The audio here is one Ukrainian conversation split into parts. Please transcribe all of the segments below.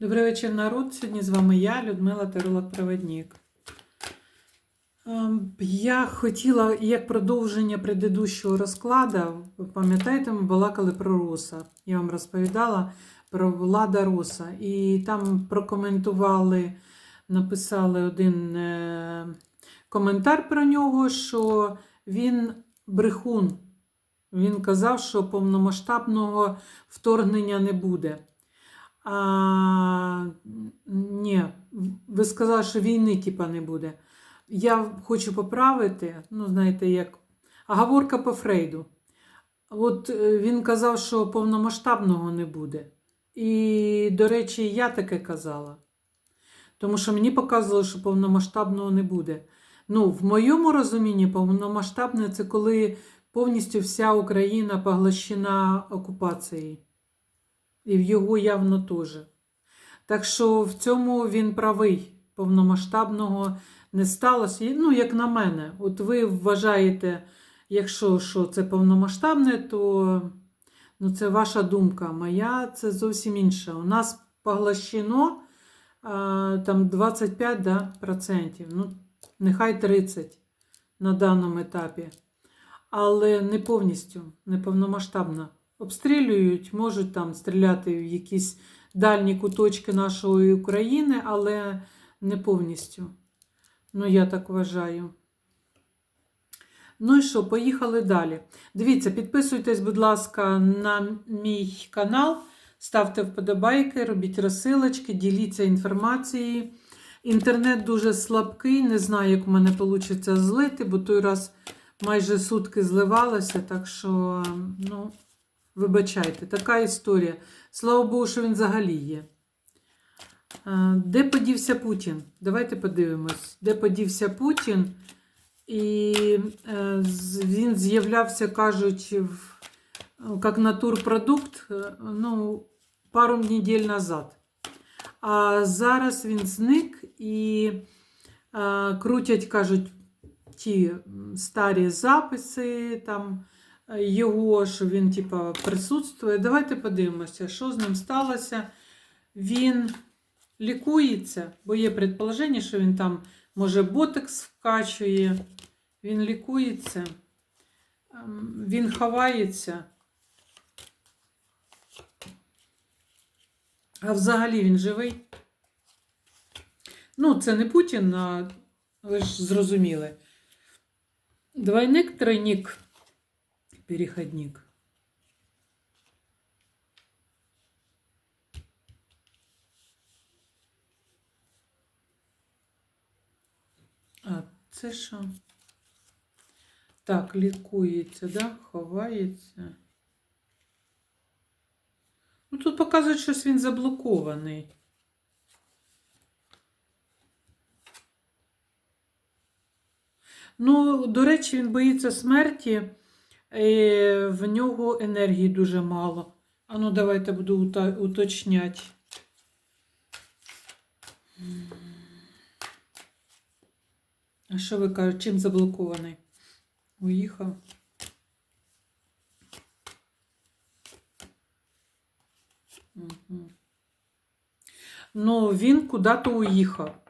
Добрий вечір, народ. Сьогодні з вами я, Людмила Теролог-Проводник. Ем, Я хотіла, як продовження предыдущого розкладу, пам'ятаєте, ми балакали про Руса. Я вам розповідала про Влада Руса. І там прокоментували, написали один е, коментар про нього, що він брехун. Він казав, що повномасштабного вторгнення не буде. А, ні, ви сказали, що війни типа не буде. Я хочу поправити, ну, знаєте, як оговорка по Фрейду. От е, він казав, що повномасштабного не буде. І, до речі, я таке казала. Тому що мені показувало, що повномасштабного не буде. Ну, в моєму розумінні, повномасштабне це коли повністю вся Україна поглощена окупацією. І в його явно теж. Так що в цьому він правий. Повномасштабного не сталося. Ну, як на мене, от ви вважаєте, якщо що це повномасштабне, то ну, це ваша думка. Моя це зовсім інша. У нас поглощено там 25 да, процентів, ну, нехай 30 на даному етапі. Але не повністю, не повномасштабно обстрілюють, можуть там стріляти в якісь дальні куточки нашої України, але не повністю. Ну, я так вважаю. Ну і що, поїхали далі. Дивіться, підписуйтесь, будь ласка, на мій канал, ставте вподобайки, робіть розсилочки, діліться інформацією. Інтернет дуже слабкий, не знаю, як в мене вийде злити, бо той раз майже сутки зливалося, так що, ну, Вибачайте, така історія. Слава Богу, що він взагалі є. Де подівся Путін? Давайте подивимось. Де подівся Путін? І е, він з'являвся, кажуть, як натурпродукт е, ну, пару неділь назад. А зараз він зник і е, крутять, кажуть, ті старі записи там його, що він, типа, присутствує. Давайте подивимося, що з ним сталося. Він лікується, бо є предположення, що він там, може, ботекс вкачує. Він лікується, ем, він ховається. А взагалі він живий. Ну, це не Путін, а ви ж зрозуміли. Двойник, тройник переходник. А, це що? Так, лікується, да? Ховається. Ну, тут показують, що він заблокований. Ну, до речі, він боїться смерті. Е, в нього енергії дуже мало. А ну, давайте буду уточняти. А що ви кажете, чим заблокований? Уїхав. Угу. Ну, він куди-то уїхав.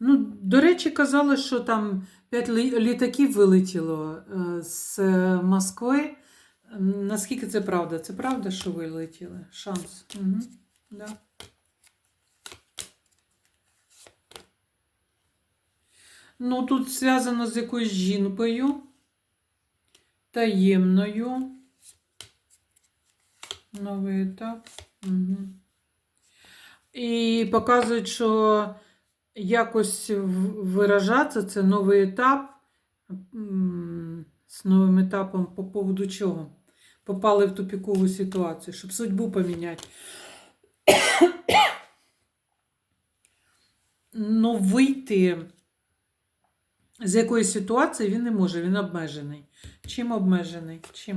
Ну, до речі, казали, що там п'ять літаків вилетіло е, з Москви. Наскільки це правда? Це правда, що вилетіли? Шанс. Угу. Да. Ну, тут зв'язано з якоюсь жінкою, таємною. Новий етап. Угу. І показують, що якось виражатися, це новий етап. З новим етапом по поводу чого? Попали в тупікову ситуацію, щоб судьбу поміняти. Ну, вийти з якоїсь ситуації він не може, він обмежений. Чим обмежений? Чим?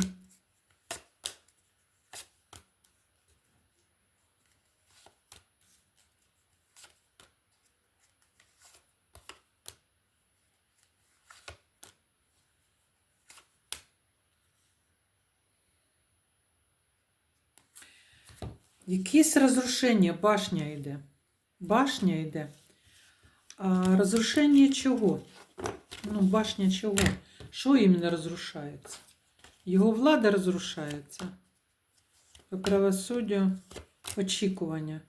Якесь розрушення, башня йде. башня йде. А розрушення чого? Ну, башня чого? Що іменно розрушається? Його влада розрушається. По правосуддю очікування.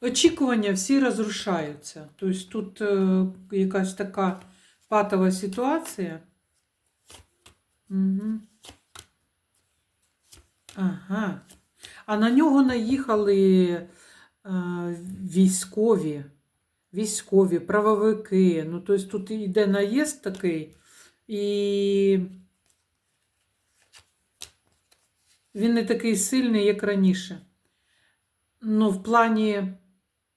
Очікування всі розрушаються. Тобто тут е, якась така патова ситуація. Угу. Ага. А на нього наїхали е, військові, військові, правовики. Ну, тобто тут йде наїзд такий, і він не такий сильний, як раніше. Ну, в плані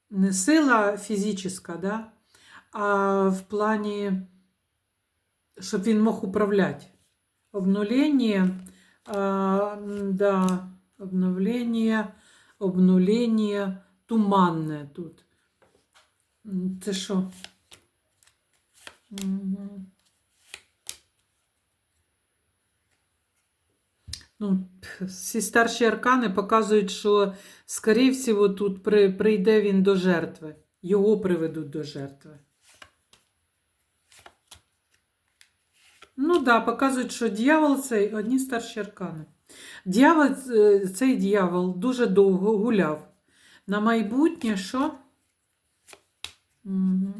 не сила фізична, да? а в плані, щоб він мог управляти. Обнуление, а, да, обновление, обнуление, туманне тут. Це що? Ну, всі старші аркани показують, що, скоріше всього, тут прийде він до жертви. Його приведуть до жертви. Ну так, да, показують, що дьявол цей одні старші аркани. Дьявол, е, цей дьявол дуже довго гуляв. На майбутнє що? Угу.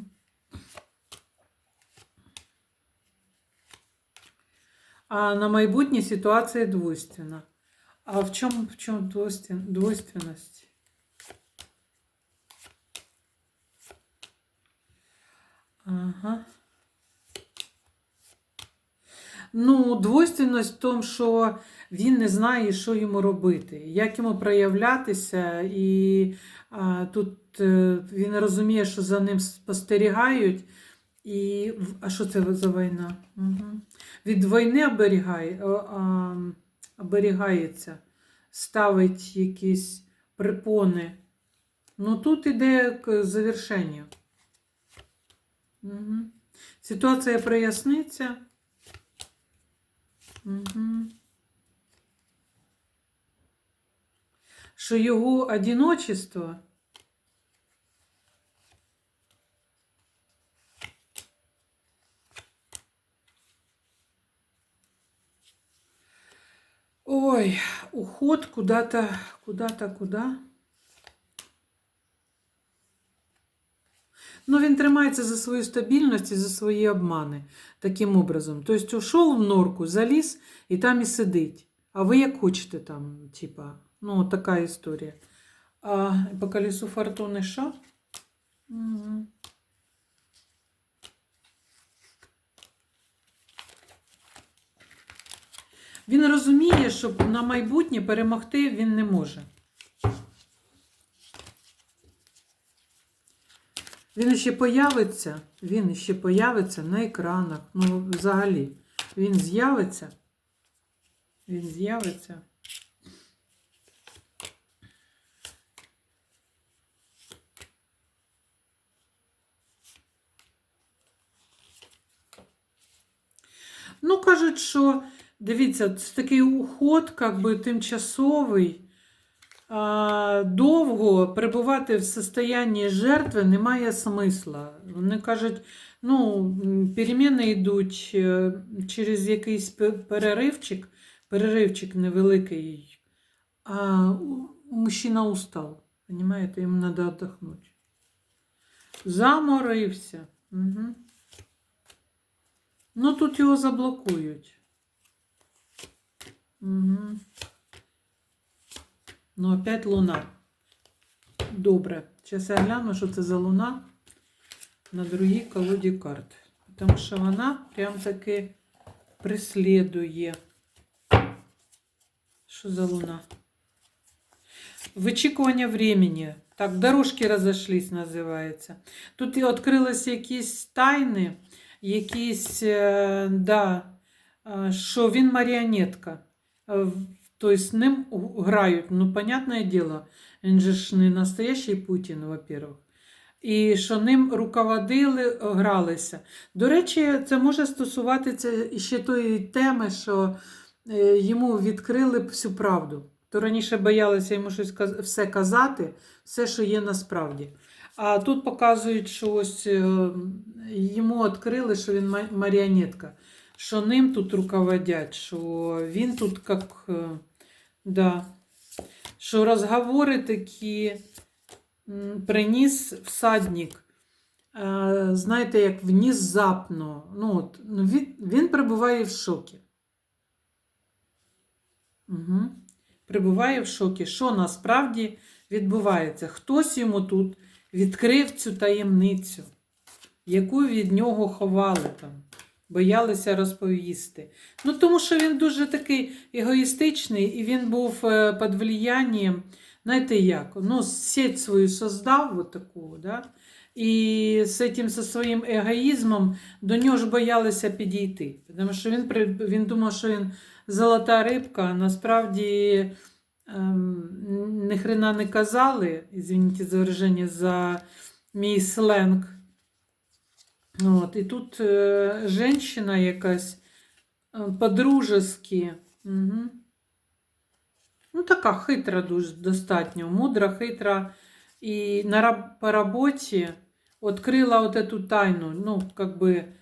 А на майбутнє ситуація двойственна. А в чому, в чому двойствен, двойственность? Ага. Ну, двойственность в тому, що він не знає, що йому робити, як йому проявлятися, і а, тут е, він розуміє, що за ним спостерігають. І а що це за війна? Угу. Від війни оберігає, а, оберігається, ставить якісь припони. Ну тут іде к завершенню. Угу. Ситуація проясниться. Угу. Що його одиночество Ой, уход куда-то, куда-то, куда. Ну, він тримається за свою стабільність і за свої обмани таким образом. Тобто, ушов в норку, заліз і там і сидить. А ви як хочете там, типа, ну, така історія. А по колесу фортуни? Угу. Він розуміє, що на майбутнє перемогти він не може. Він ще появиться, він ще появиться на екранах. Ну, взагалі, він з'явиться. Він з'явиться. Ну, кажуть, що дивіться, це такий уход, як би тимчасовий. А, довго перебувати в состоянні жертви немає смисла. Вони кажуть, ну, переміни йдуть е, через якийсь переривчик, переривчик невеликий, а мужчина устав. Понимаєте, йому треба віддохнути. Заморився. Угу. Ну, тут його заблокують. Угу. Ну, опять луна. Добре. Зараз я гляну, що це за луна на другій колоді карт. Тому що вона прям таки преслідує. Що за луна? Вичікування времени. Так, дорожки розійшлись, називається. Тут і відкрилися якісь тайни, якісь, е, да, е, що він маріонетка. Тобто з ним грають. Ну, понятне діло, він же ж не настоящий Путін, во-первых. І що ним руководили, гралися. До речі, це може стосуватися ще тої теми, що йому відкрили всю правду. То раніше боялися йому щось все казати, все, що є насправді. А тут показують, що ось е, йому відкрили, що він ма- маріонетка, що ним тут руководять, що він тут як, е, да, що розговори такі приніс всадник. Е, Знаєте, як внезапно. Ну, от, ну, він, він перебуває в шокі. Угу. Прибуває в шокі, що насправді відбувається. Хтось йому тут відкрив цю таємницю, яку від нього ховали там, боялися розповісти. Ну, тому що він дуже такий егоїстичний, і він був е, під влиянням, знаєте як, ну, сеть свою создав, таку, да? і з цим со своїм егоїзмом до нього ж боялися підійти. Тому що він, він думав, що він золота рибка, а насправді ем, ні хрена не казали, извините за выражение, за мій сленг. От, і тут е, женщина якась е, по-дружески. Угу. Ну, така хитра дуже достатньо, мудра, хитра. І на, по роботі відкрила от эту тайну, ну, как би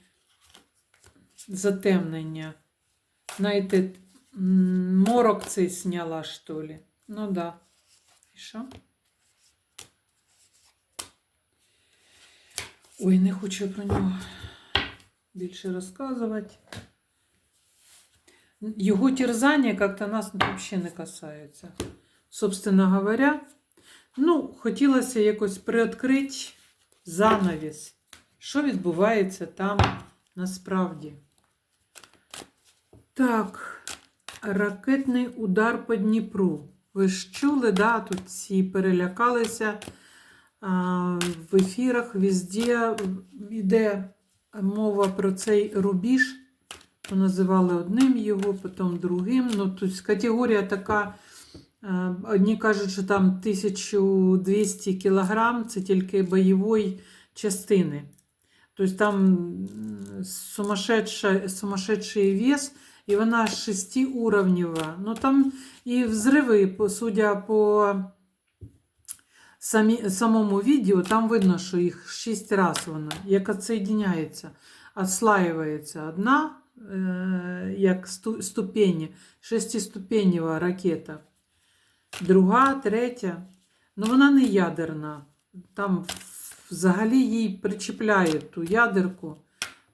затемнення. Знаєте, морок цей сняла, що ли. Ну да. І що? Ой, не хочу про нього більше розказувати. Його терзання як-то нас взагалі не касаються. Собственно говоря, ну, хотілося якось приоткрити занавіс, що відбувається там насправді. Так, ракетний удар по Дніпру. Ви ж чули, да? Тут всі перелякалися. А, в ефірах везде йде мова про цей рубіж. Називали одним його, потім другим. Ну, тобто категорія така. Одні кажуть, що там 1200 кілограм це тільки бойової частини. Тобто там сумасшедший вес, і вона шестиуровнева. Ну там і взриви, судя по самі, самому відео, там видно, що їх шість разів вона, як відсоєдняється, відслаюється одна, е, як сту, ступені, шестиступенєва ракета, друга, третя. Ну вона не ядерна. Там взагалі їй причіпляє ту ядерку.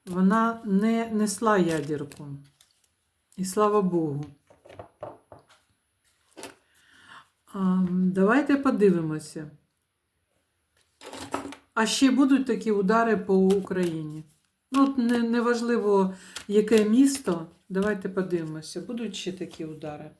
Вона не несла ядерку. І слава Богу. Давайте подивимося. А ще будуть такі удари по Україні. Ну, от не, неважливо, яке місто. Давайте подивимося. Будуть ще такі удари.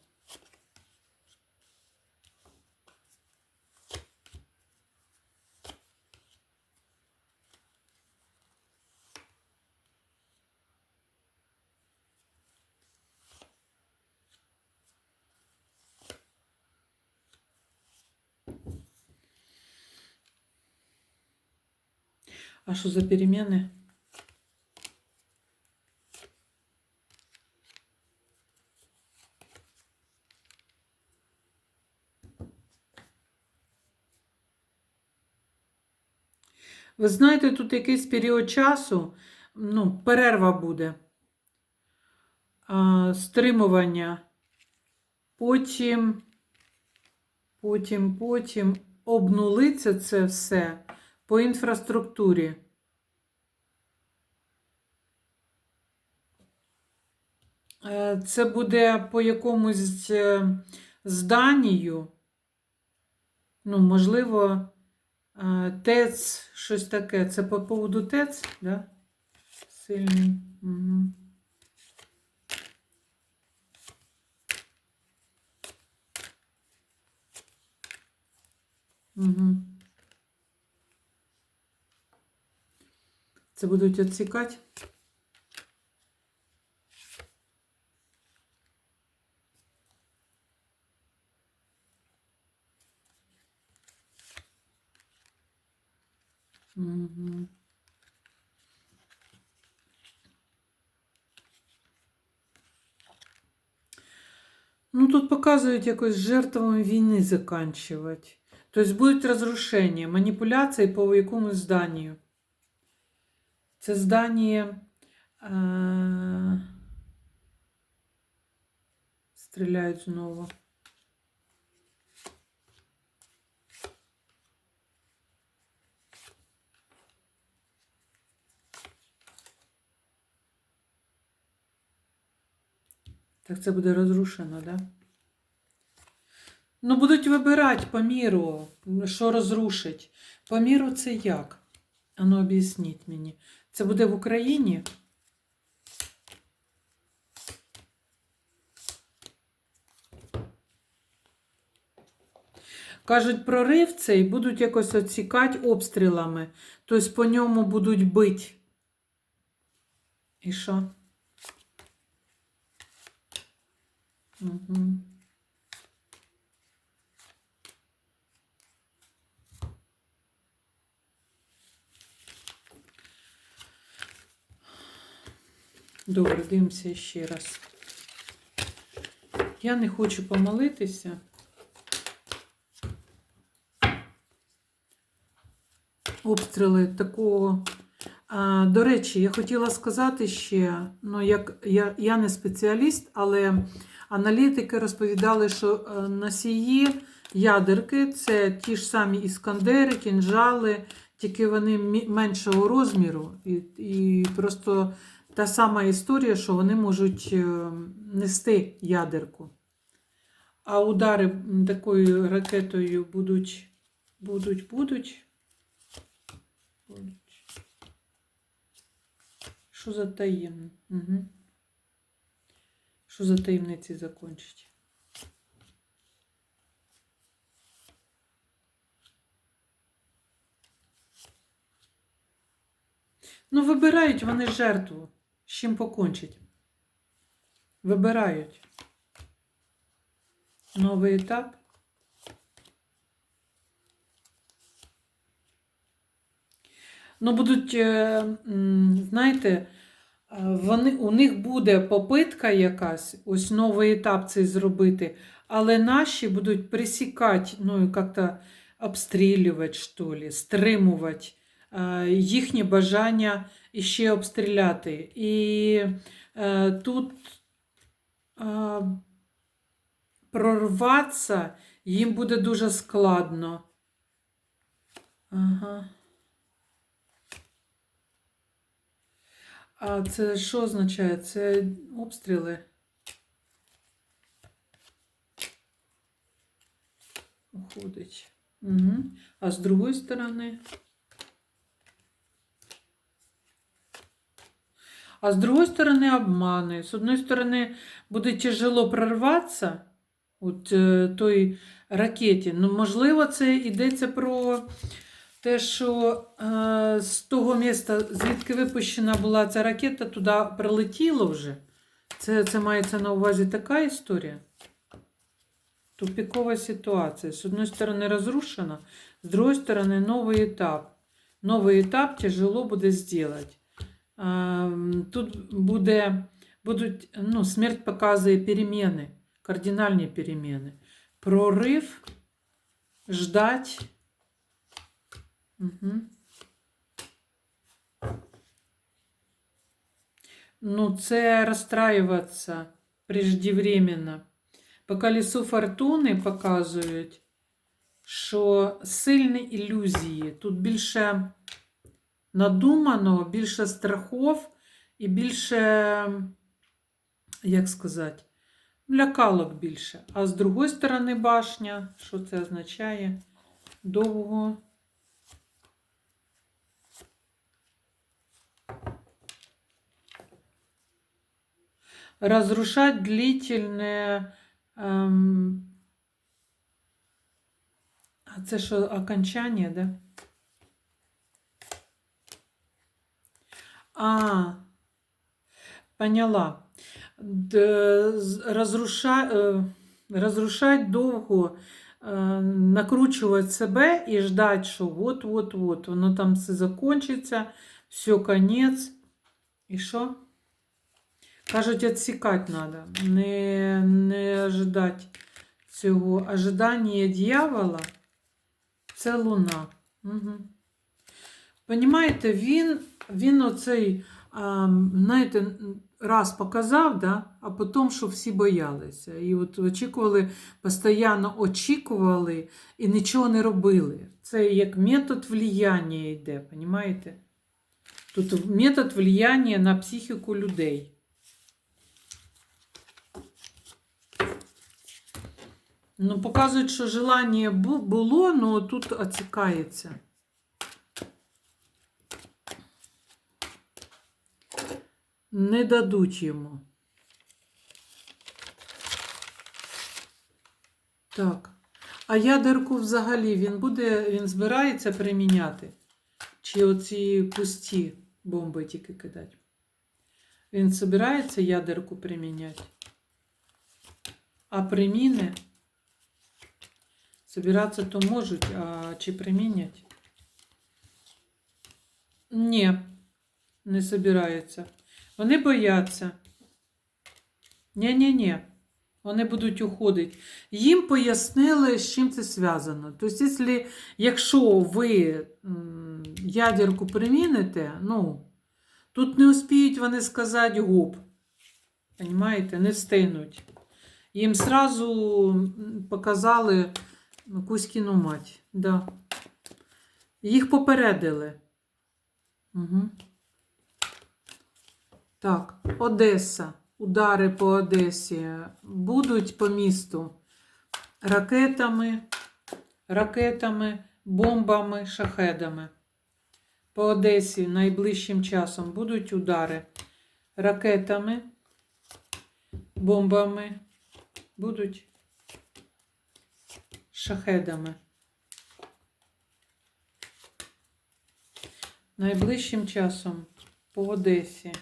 А що за переміни? Ви знаєте, тут якийсь період часу, ну, перерва буде, а, стримування. Потім, потім, потім обнулиться це все по інфраструктурі. Е, Це буде по якомусь е, зданію. Ну, можливо, е, ТЕЦ, щось таке. Це по поводу ТЕЦ, да? Сильний. Угу. Угу. Це будуть відсікати? Ну, тут показують якось жертвами війни заканчувати. Тобто будуть розрушення, маніпуляції по якомусь зданню. Це здання. Е... Стріляють знову. Так це буде розрушено, да? Ну, будуть вибирати по міру, що розрушить. По міру це як? Ану, об'ясніть мені. Це буде в Україні? Кажуть, прорив цей будуть якось оцікати обстрілами. Тобто по ньому будуть бити. І що? Угу. Добре, дивимося ще раз. Я не хочу помолитися. Обстріли такого. А, До речі, я хотіла сказати ще, ну, як я, я не спеціаліст, але аналітики розповідали, що е, носії ядерки це ті ж самі іскандери, кінжали, тільки вони меншого розміру. І, і просто та сама історія, що вони можуть е, нести ядерку. А удари такою ракетою будуть, будуть, будуть. Що за таємне? Угу. Що за таємниці закончить? Ну, вибирають вони жертву. З чим покончить. Вибирають. Новий етап. Ну, будуть, е, знаєте, вони, у них буде попитка якась, ось новий етап цей зробити, але наші будуть присікати, ну, і як-то обстрілювати, що ли, стримувати е, їхнє бажання іще обстріляти. І е, тут е, прорватися їм буде дуже складно. Ага. А це що означає? Це обстріли? Уходить. Угу. А з другої сторони? А з другої сторони обмани. З одної сторони буде тяжело прорватися от е, той ракеті. Ну, можливо, це йдеться про те, що е, з того міста, звідки випущена була ця ракета, туди прилетіло вже. Це, це мається на увазі така історія. Тупікова ситуація. З одної сторони, розрушена, з другої сторони, новий етап. Новий етап тяжело буде зробити. Ем, Тут буде, будуть, ну, смерть показує переміни, кардинальні переміни. Прорив, ждать. Ну, це розстраюватися преждевременно. По колесу фортуни показують, що сильні ілюзії. Тут більше надумано, більше страхов і більше, як сказати, лякалок більше. А з другої сторони башня, що це означає? Довго. Разрушать длительне. Ем... А це що, окончання, да? А, поняла. Д- з- Розруша... е, Розрушать довго, е, накручувати себе і ждать, що от-от-от, воно там все закінчиться, все, конець. І що? Кажуть, відсікати треба, не, не ожидати цього. Ожидання дьявола Це луна. Угу. Понімаєте, він, він оцей, а, знаєте, раз показав, да, а потім, що всі боялися. І от очікували, постійно очікували і нічого не робили. Це як метод влияння йде, понімаєте? Тут метод влияння на психіку людей. Ну, показують, що желання було, але тут оцікається. Не дадуть йому. Так. А ядерку взагалі він буде, він збирається приміняти? Чи оці пусті бомби тільки кидати? Він збирається ядерку приміняти? А приміни? Собиратися то можуть, а чи примінять? Ні, не собираються. Вони бояться. Ні-ні-ні. Вони будуть уходити. Їм пояснили, з чим це зв'язано. Тобто, якщо, ви ядерку приміните, ну, тут не успіють вони сказати гоп. Понимаєте, не встигнуть. Їм сразу показали Кузькіну мать. Да. Їх попередили. Угу. Так, Одеса. Удари по Одесі будуть по місту ракетами, ракетами, бомбами, шахедами. По Одесі найближчим часом будуть удари ракетами, бомбами, будуть шахедами. Найближчим часом по Одесі.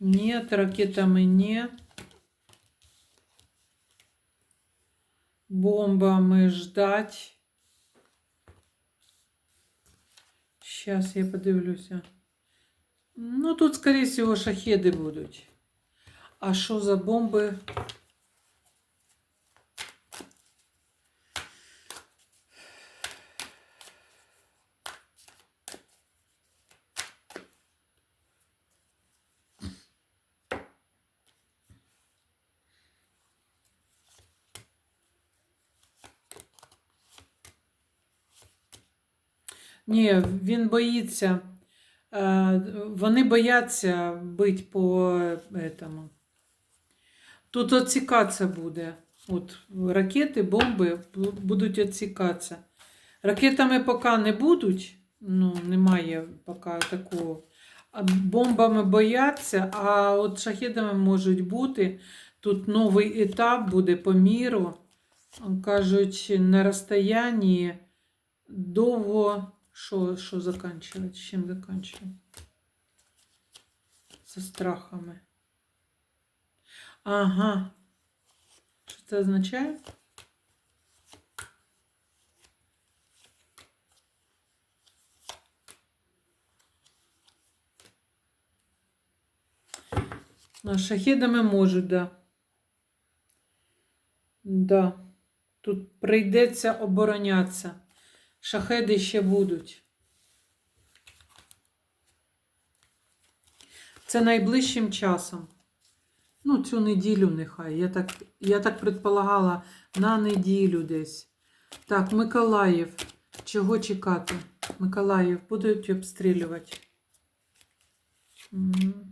Нет, ракетами нет. Бомбами ждать. Сейчас я подивлюся. Ну, тут, скорее всего, шахеди будуть. А що за бомби? Він боїться. Е, Вони бояться бити по этому. Тут оцікатися буде. От ракети, бомби будуть оцікатися. Ракетами поки не будуть, ну, немає поки такого. А бомбами бояться, а от шахедами можуть бути. Тут новий етап буде по міру. Кажуть, на розстоянні довго. Що, що заканчивать? Чим заканчивать? Со страхами. Ага. Що це означає? Ну, шахедами можуть, да. Да. Тут прийдеться оборонятися. Шахеди ще будуть. Це найближчим часом. Ну, цю неділю нехай. Я так, я так предполагала на неділю десь. Так, Миколаїв. Чого чекати? Миколаїв будуть обстрілювати. Мгм.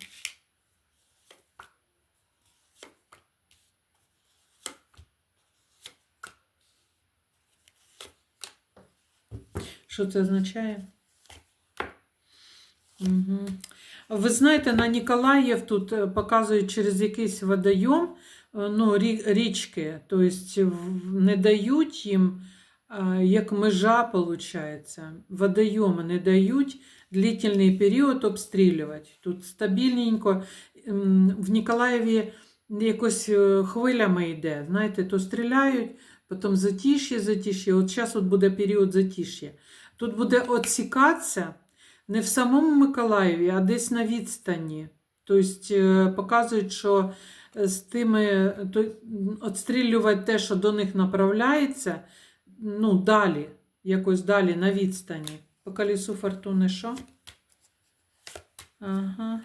Що це означає? Угу. Ви знаєте, на Ніколаїв тут е, показують через якийсь водойом, е, ну, річки, тобто не дають їм, е, як межа, виходить, водойоми не дають длительний період обстрілювати. Тут стабільненько. В Ніколаєві якось хвилями йде, знаєте, то стріляють, потім затиш'я, затиш'я. От зараз от буде період затиш'я. Тут буде відсікатися не в самому Миколаєві, а десь на відстані. Тобто е, показують, що з тими відстрілювати те, що до них направляється, ну, далі, якось далі на відстані. По колесу фортуни що? Ага.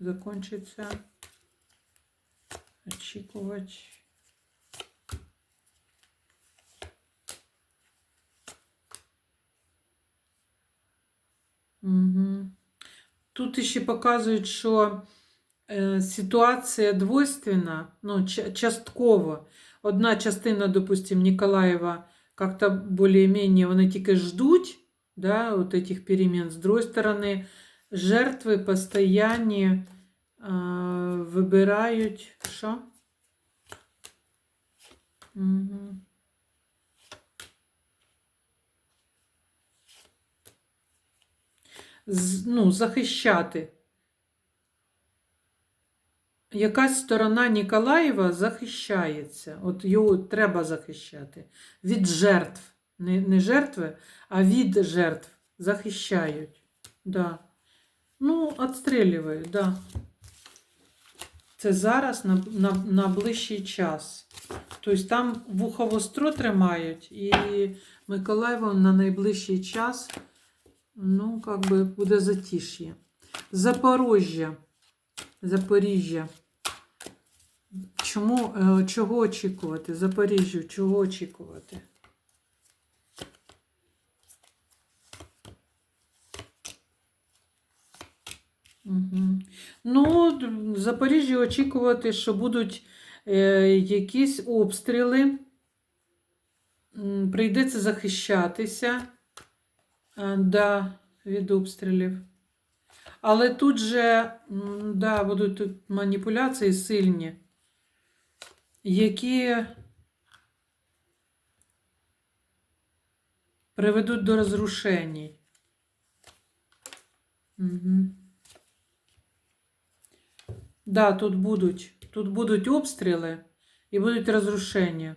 Закончиться. Очікувати. Тут ще показують, що е, ситуація двойственна, ну, ча- частково. Одна частина, допустим, Николаева как-то более-менее, вони тільки ждуть, да, вот этих перемен. З другої сторони, жертви постоянні е, вибирають, що? Угу. Ну, захищати. Якась сторона Ніколаєва захищається. От його треба захищати. Від жертв. Не, не жертви, а від жертв захищають. Да. Ну, відстрілюють, да. Це зараз на, на, на ближчий час. Тобто там вухо востро тримають, і Миколаєва на найближчий час Ну, как би буде затиш'я. Запорожжя. Запоріжжя. Чому, е, чого очікувати? Запоріжжю, чого очікувати? Угу. Ну, в Запоріжжі очікувати, що будуть е, якісь обстріли. Прийдеться захищатися. Е, Да, від обстрілів. Але тут же да, будуть тут маніпуляції сильні, які приведуть до розрушень. Угу. Да, тут будуть, тут будуть обстріли і будуть розрушення.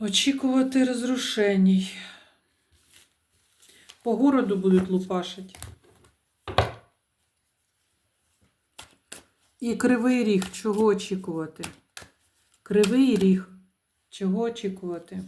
Очікувати розрушень. По городу будуть лупашити. І кривий ріг. Чого очікувати? Кривий ріг. Чого очікувати?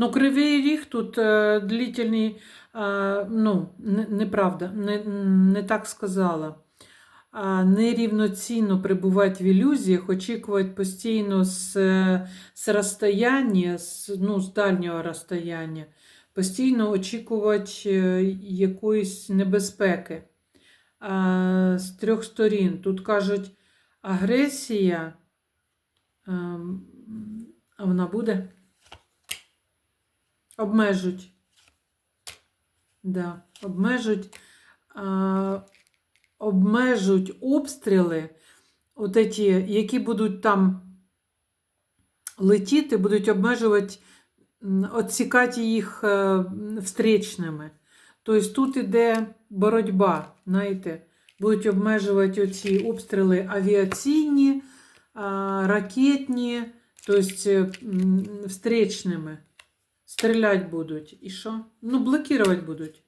Ну, кривий ріг тут е, длительний, е, ну, не, неправда, не, не так сказала. Нерівноцінно перебувати в ілюзіях, очікувати постійно з, е, з розстояння, з, ну, з дальнього розстояння, постійно очікувати е, якоїсь небезпеки а, з трьох сторін. Тут кажуть, агресія, ем, а вона буде? Обмежуть. Да, обмежуть, а, обмежуть обстріли, от эті, які будуть там летіти, будуть обмежувати, м, отсікати їх е, встречними. Тобто тут іде боротьба, знаєте, будуть обмежувати оці обстріли авіаційні, ракетні, тобто м, встречними. Стрілять будуть. І що? Ну, блокувати будуть.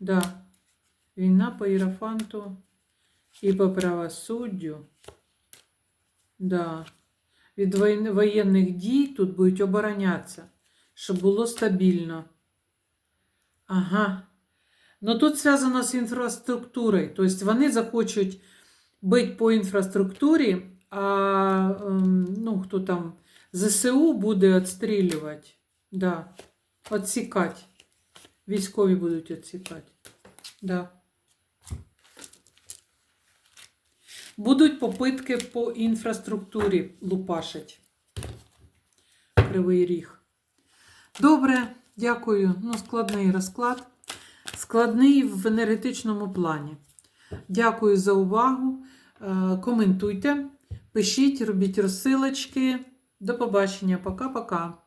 Да. Війна по Єрофанту і по правосуддю. Да. Від воєн- воєнних дій тут будуть оборонятися, щоб було стабільно. Ага. Ну тут зв'язано з інфраструктурою. Тобто вони захочуть бити по інфраструктурі, а ем, ну, хто там ЗСУ буде відстрілювати. Да. Отсікати. Військові будуть відсікати. Да. Будуть попитки по інфраструктурі лупашить. Кривий ріг. Добре, дякую. Ну, складний розклад. Складний в енергетичному плані. Дякую за увагу. Е, Коментуйте, пишіть, робіть розсилочки. До побачення. Пока-пока.